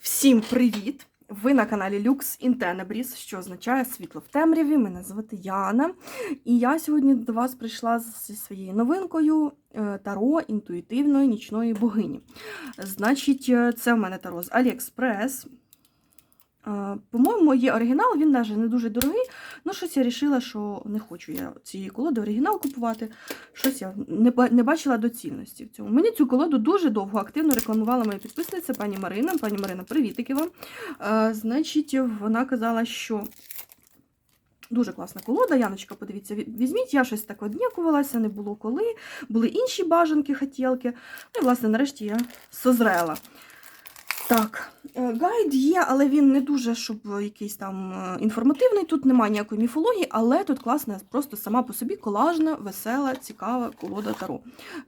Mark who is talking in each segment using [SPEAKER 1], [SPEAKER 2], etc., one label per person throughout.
[SPEAKER 1] Всім привіт! Ви на каналі Lux in Tenebris, що означає світло в темряві. Мене звати Яна. І я сьогодні до вас прийшла зі своєю новинкою е, Таро інтуїтивної нічної богині. Значить, е, це в мене таро з AliExpress. По-моєму, є оригінал, він навіть не дуже дорогий. Ну, щось я вирішила, що не хочу я цієї колоди оригінал купувати. Щось я не, бачила доцільності в цьому. Мені цю колоду дуже довго активно рекламувала моя підписниця пані Марина. Пані Марина, привітики вам. Значить, вона казала, що дуже класна колода. Яночка, подивіться, ві- візьміть. Я щось так однякувалася, не було коли. Були інші бажанки, хотілки. Ну і, власне, нарешті я созрела. Так, е, гайд є, але він не дуже, щоб якийсь там е, інформативний. Тут немає ніякої міфології, але тут класна, просто сама по собі колажна, весела, цікава колода Таро.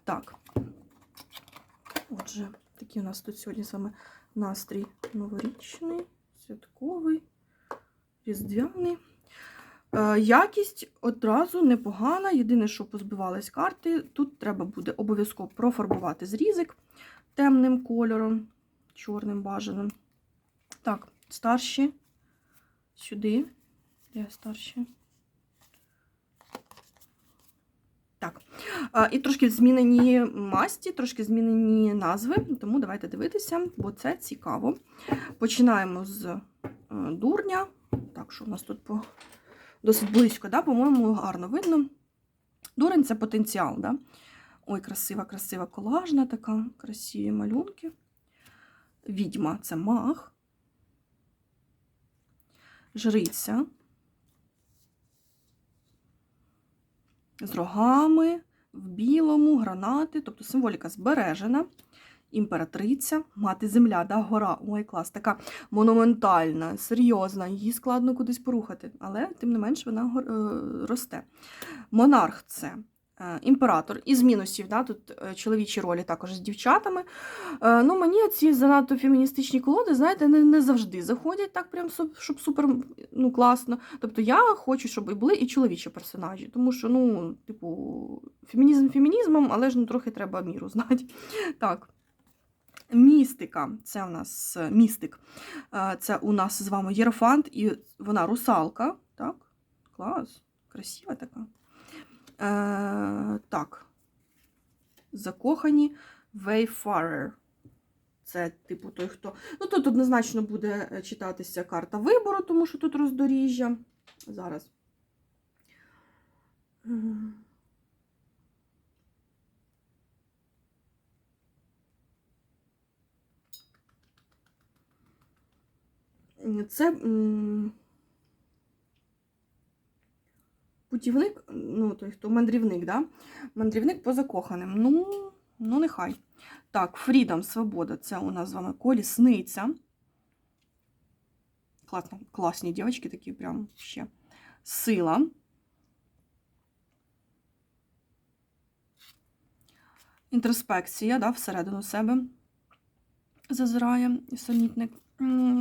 [SPEAKER 1] Так. Отже, такий у нас тут сьогодні саме настрій новорічний, святковий, різдвяний. Е, Якість одразу непогана. Єдине, що позбивались карти, тут треба буде обов'язково профарбувати зрізик темним кольором, чорним бажаним. Так, старші. Сюди. Де старші? Так. І трошки змінені масті, трошки змінені назви, тому давайте дивитися, бо це цікаво. Починаємо з е, дурня. Так, що у нас тут по... досить близько, да? по-моєму, гарно видно. Дурень це потенціал. Да? Ой, красива, красива колажна така, красиві малюнки. Відьма це маг. Жриця. З рогами, в білому, гранати, тобто символіка збережена. Імператриця, мати земля, да, гора. Ой, клас, така монументальна, серйозна, її складно кудись порухати, але тим не менш вона е, росте. Монарх це імператор. Із мінусів, да, тут е, чоловічі ролі також з дівчатами. Е, Ну, мені ці занадто феміністичні колоди, знаєте, не, не завжди заходять так, прям, щоб супер ну, класно. Тобто я хочу, щоб і були і чоловічі персонажі. Тому що, ну, типу, фемінізм фемінізмом, але ж ну, трохи треба міру знати. Так. Містика, це у нас е, містик. Е, Це у нас з вами Єрофант, і вона русалка. Так, клас, красива така. Е, так. Закохані Wayfarer. Це, типу, той, хто. Ну, тут однозначно буде е, читатися карта вибору, тому що тут роздоріжжя. Зараз. М. Це путівник, ну, той, мандрівник, да? Мандрівник по закоханим. Ну, ну, нехай. Так, Фрідом, свобода, це у нас з вами колісниця. Класно, класні дівчатки такі прям ще. Сила. Інтроспекція, да, всередину себе зазирає сонітник.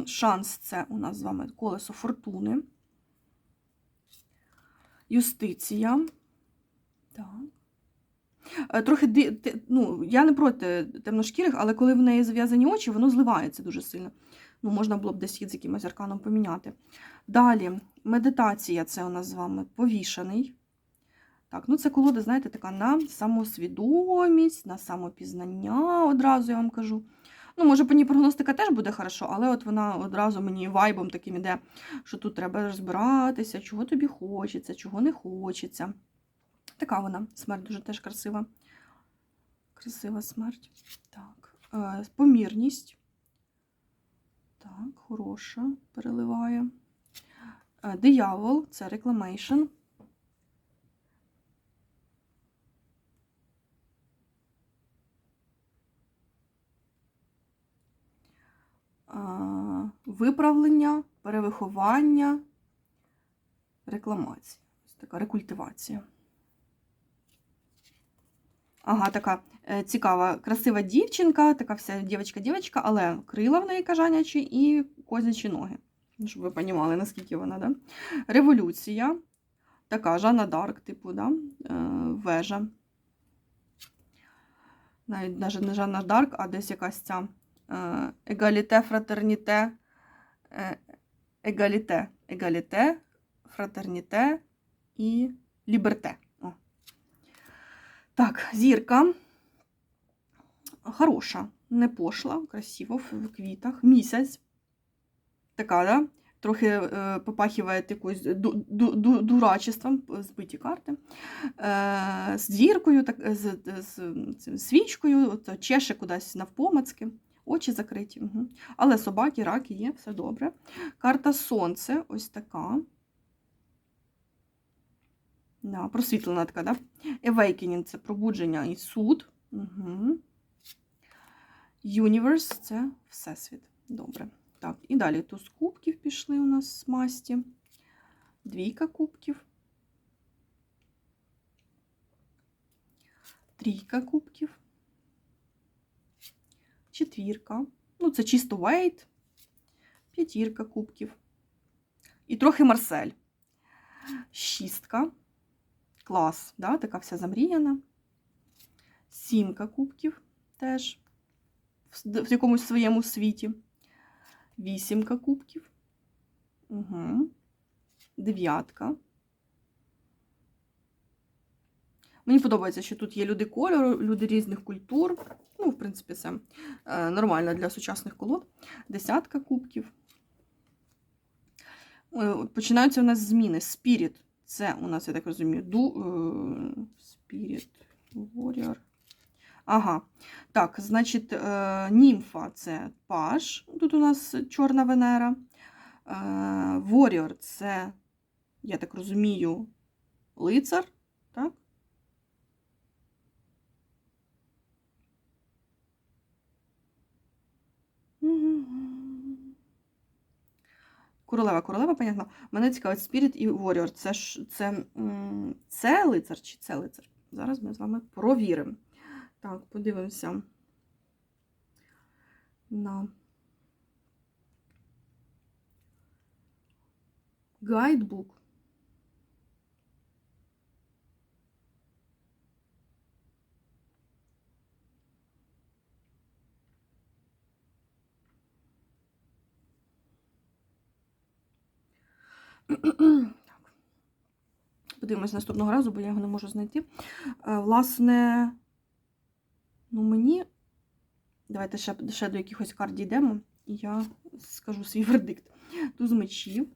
[SPEAKER 1] Шанс це у нас з вами колесо фортуни. Юстиція. Так. Е, Трохи ну, я не проти темношкірих, але коли в неї зав'язані очі, воно зливається дуже сильно. Ну, можна було б десь хід з якимось арканом поміняти. Далі, медитація це у нас з вами повішений. Так, ну це колода, знаєте, така на самосвідомість, на самопізнання, одразу я вам кажу. Ну, може, по ній прогностика теж буде хорошо, але от вона одразу мені вайбом таким іде, що тут треба розбиратися, чого тобі хочеться, чого не хочеться. Така вона, смерть дуже теж красива. Красива смерть. Так. Е, помірність. Так, хороша, переливає. Е, диявол це reclamation. Виправлення, перевиховання, рекламація. Ось така рекультивація. Ага, така е, цікава, красива дівчинка, така вся дівчинка-дівчинка, але крила в неї кажанячі і козячі ноги. Ну, Щоб ви розуміли, наскільки вона, да? Революція. Така Жанна Дарк, типу, да? е, вежа. Навіть навіть не Жанна Дарк, а десь якась ця Егаліте, фратерніте, е, егаліте, егаліте, фратерніте і ліберте. О. Так, зірка. Хороша, не пошла, красиво в квітах. Місяць. Така, да? Трохи е, попахиває якоюсь ду, ду, ду, дурачеством, збиті карти. Е, з зіркою, так, з, з, цим свічкою, чеше кудись навпомацки, очі закриті. Угу. Але собаки, раки є, все добре. Карта Сонце, ось така. Да, просвітлена така, да? Awakening – це пробудження і суд. Угу. Universe – це Всесвіт. Добре. Так, і далі туз кубків пішли у нас з масті. Двійка кубків. Трійка кубків. Четвірка. Ну, це чисто вейт. П'ятірка кубків. І трохи Марсель. Шістка. Клас, да? така вся замріяна. Сімка кубків теж в якомусь своєму світі. Вісімка кубків. Угу. Дев'ятка. Мені подобається, що тут є люди кольору, люди різних культур. Ну, в принципі, це е, нормально для сучасних колод. Десятка кубків. Е, Починаються у нас зміни. Спіріт. Це у нас, я так розумію, ду. Спіріт. Warrior. Ага. Так, значить, е, німфа це паш. Тут у нас чорна Венера. Е, Warrior це, я так розумію, лицар. Так? Королева, королева, понятно. Мене цікавить Spirit і Warrior. Це ж це, це лицар чи це лицар? Зараз ми з вами провіримо. Так, подивимося на гайдбук. Подивимось наступного разу, бо я його не можу знайти. Е, Власне, ну мені. Давайте ще, ще до якихось карт дійдемо, і я скажу свій вердикт. Туз мечів,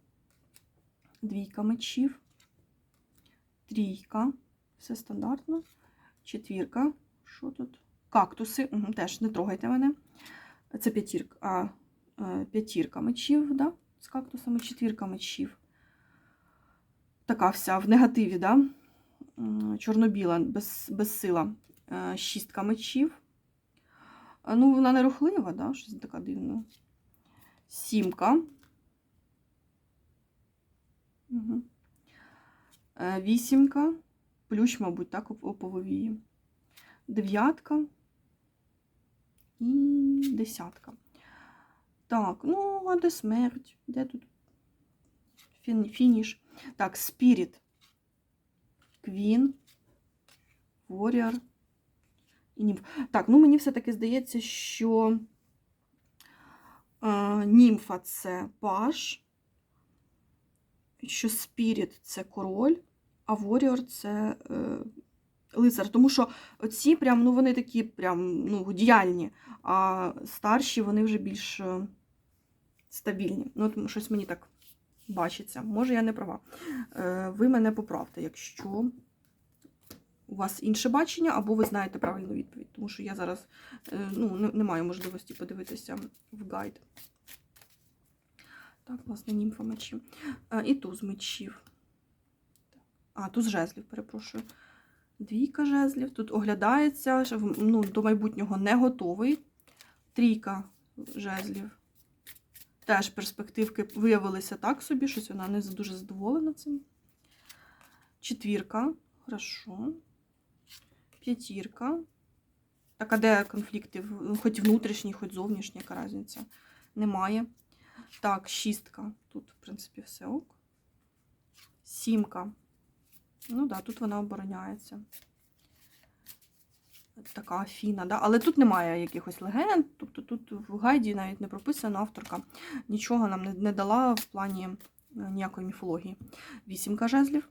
[SPEAKER 1] двійка мечів, трійка, все стандартно, четвірка. Що тут? Кактуси, угу, теж не трогайте мене. Це п'ятірка, а, е, п'ятірка мечів, да? з кактусами, четвірка мечів. Така вся в негативі, да? Чорно-біла, без, безсила. Е, Шістка мечів. Ну, вона не рухлива, да? щось така дивна. Сімка. Угу. Вісімка. Плющ, мабуть, так, оп- опововіє. Дев'ятка. І десятка. Так, ну, а де смерть? Де тут фініш? Так, Спіріт. Квін. Warrior. І німф. Так, ну мені все-таки здається, що е, німфа це паш, що спіріт це король, а Warrior це е, лицар. Тому що оці прям, ну, вони такі прям ну, діяльні, а старші вони вже більш е, стабільні. Ну, от щось мені так бачиться. Може, я не права. Е, ви мене поправте, якщо у вас інше бачення, або ви знаєте правильну відповідь. Тому що я зараз е, ну, не, маю можливості подивитися в гайд. Так, власне, німфа мечів. Е, І туз мечів. А, туз жезлів, перепрошую. Двійка жезлів. Тут оглядається, ну, до майбутнього не готовий. Трійка жезлів. Теж перспективки виявилися так собі, щось вона не дуже задоволена цим. Четвірка. Хорошо. П'ятірка. Так, а де конфлікти? Хоч внутрішні, хоч зовнішні, яка різниця? Немає. Так, шістка. Тут, в принципі, все ок. Сімка. Ну так, да, тут вона обороняється. Така Афіна. Да? Але тут немає якихось легенд, тобто тут в гайді навіть не прописано авторка нічого нам не, не дала в плані е, ніякої міфології. Вісімка жезлів.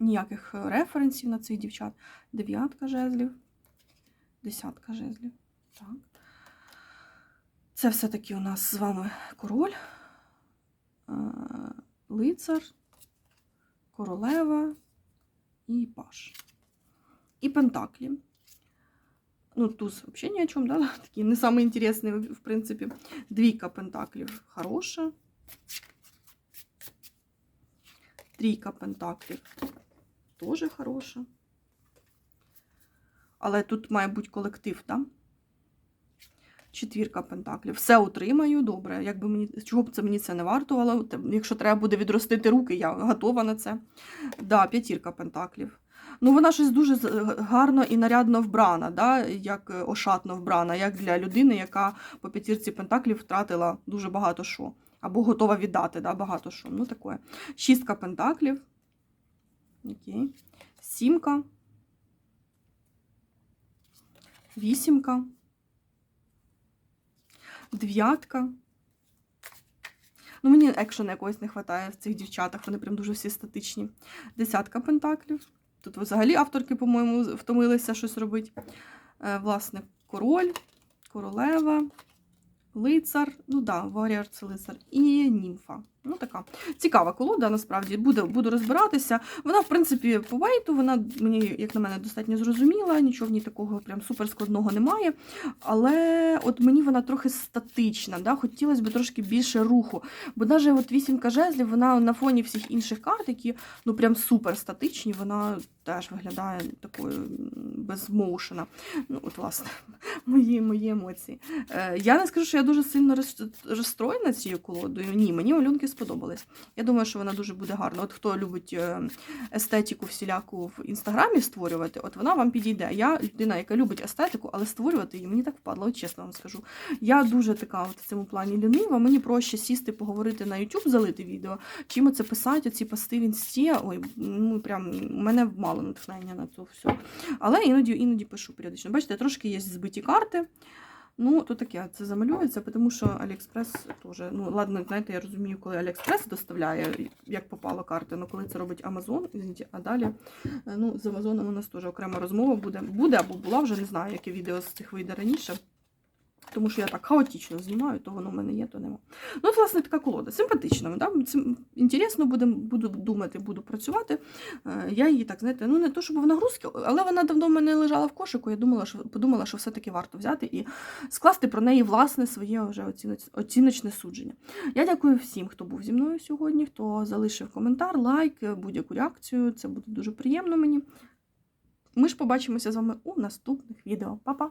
[SPEAKER 1] Ніяких е, референсів на цих дівчат. Дев'ятка жезлів. Десятка жезлів. Так. Це все-таки у нас з вами король, е, лицар, королева і паш. І пентаклі. Ну, туз взагалі ні о чому, да? Такий не самый интересный, в принципі. Двійка пентаклів хороша. Трійка пентаклів теж хороша. Але тут має бути колектив, так? Четвірка пентаклів. Все утримаю, добре. Якби мені, чого б це мені це не вартувало? Те- Якщо треба буде відростити руки, я готова на це. Да, п'ятірка пентаклів. Ну, вона щось дуже гарно і нарядно вбрана, да? як е, ошатно вбрана, як для людини, яка по п'ятірці пентаклів втратила дуже багато що. Або готова віддати да? багато що. Ну, таке. Шістка пентаклів. Окей. Сімка. Вісімка. Дев'ятка. Ну, мені екшена якогось не вистачає в цих дівчатах, вони прям дуже всі статичні. Десятка пентаклів. Тут взагалі авторки, по-моєму, втомилися щось робити. Е, власне, король, королева, лицар. Ну да, варіар це лицар. І німфа. Ну, така цікава колода, насправді. Буду, буду розбиратися. Вона, в принципі, по вейту, вона мені, як на мене, достатньо зрозуміла, нічого в ній такого прям супер складного немає. Але от мені вона трохи статична, да? хотілося б трошки більше руху. Бо навіть от вісімка жезлів, вона на фоні всіх інших карт, які ну прям супер статичні, вона теж виглядає такою м, без моушена. Ну, от, власне, мої, мої емоції. Е, я не скажу, що я дуже сильно розстроєна цією колодою. Ні, мені малюнки сподобались. Я думаю, що вона дуже буде гарна. От хто любить е, естетику всіляку в інстаграмі створювати, от вона вам підійде. Я людина, яка любить естетику, але створювати її мені так впадло, от чесно вам скажу. Я дуже така от в цьому плані лінива. Мені проще сісти, поговорити на YouTube, залити відео, чим оце писати, оці пости в інсті. Ой, ну прям мене мало натхнення на це все. Але іноді іноді пишу періодично. Бачите, трошки є збиті карти. Ну, то таке, це замалюється, тому що Аліекспрес теж. Ну, ладно, знаєте, я розумію, коли Аліекспрес доставляє, як попало карти, але коли це робить Амазон, а далі е, ну, з Амазоном у нас теж окрема розмова буде. Буде або була, вже не знаю, яке відео з цих вийде раніше. Тому що я так хаотично знімаю, то воно в мене є, то нема. Ну, от, власне, така колода. Симпатична. Да? Цим інтересно буде, буду думати, буду працювати. Е, Я її так, знаєте, ну не то, щоб в нагрузки, але вона давно в мене лежала в кошику. Я думала, що подумала, що все-таки варто взяти і скласти про неї власне своє вже оціноч- оціночне судження. Я дякую всім, хто був зі мною сьогодні, хто залишив коментар, лайк, будь-яку реакцію. Це буде дуже приємно мені. Ми ж побачимося з вами у наступних відео. Па-па!